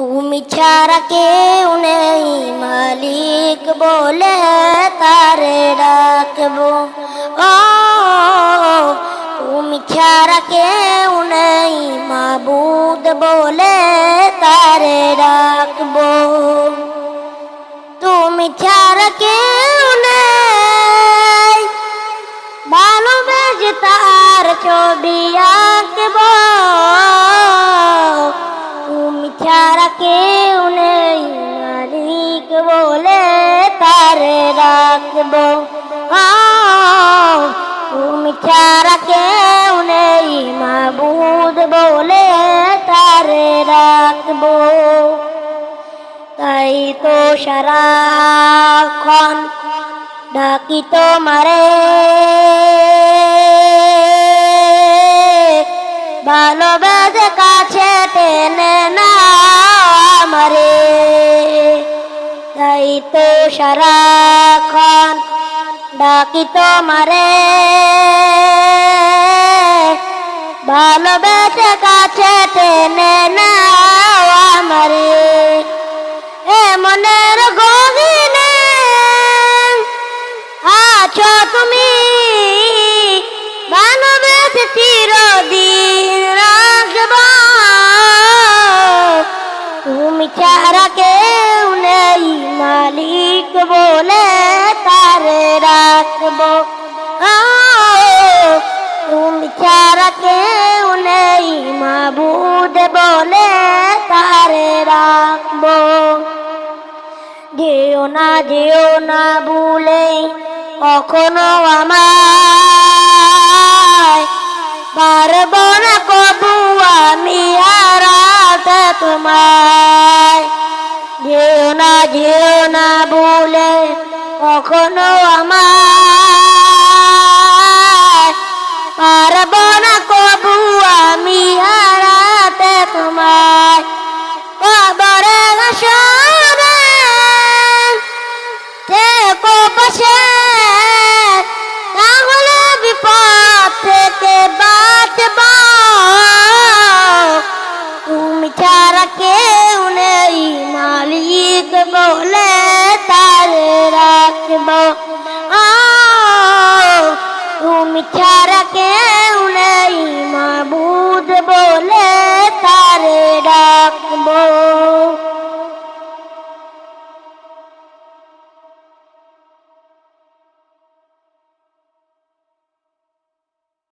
তুমি ছাড়া কেউ নেই, মালিক বলে তারে ডাকব। ও, তুমি ছাড়া কেউ নেই, মাবুদ বলে তারে ডাকবো। তুমি ছাড়া কেউ বলে তারে রাখব। তুমি ছাড়া কেউ নেই মাবুদ বলে তারে রাখব। তাই তো সারাক্ষণ ডাকি তোমারে। ভালোবেসে সারাক্ষণ ডাকি তোমারে। ভালোবেসে কাছে টেনে না আমারে। এ মনের গহিনে আছো তুমি, ভালোবেসে চিরদিন। মাবুদ বলে তারে রাখব। যেও না যেও না ভুলে, কখনো আমায় পারব না কবু আমি হারাতে তোমায়। যেও না যেও না ভুলে, কখনো আমায় ছাড়া কে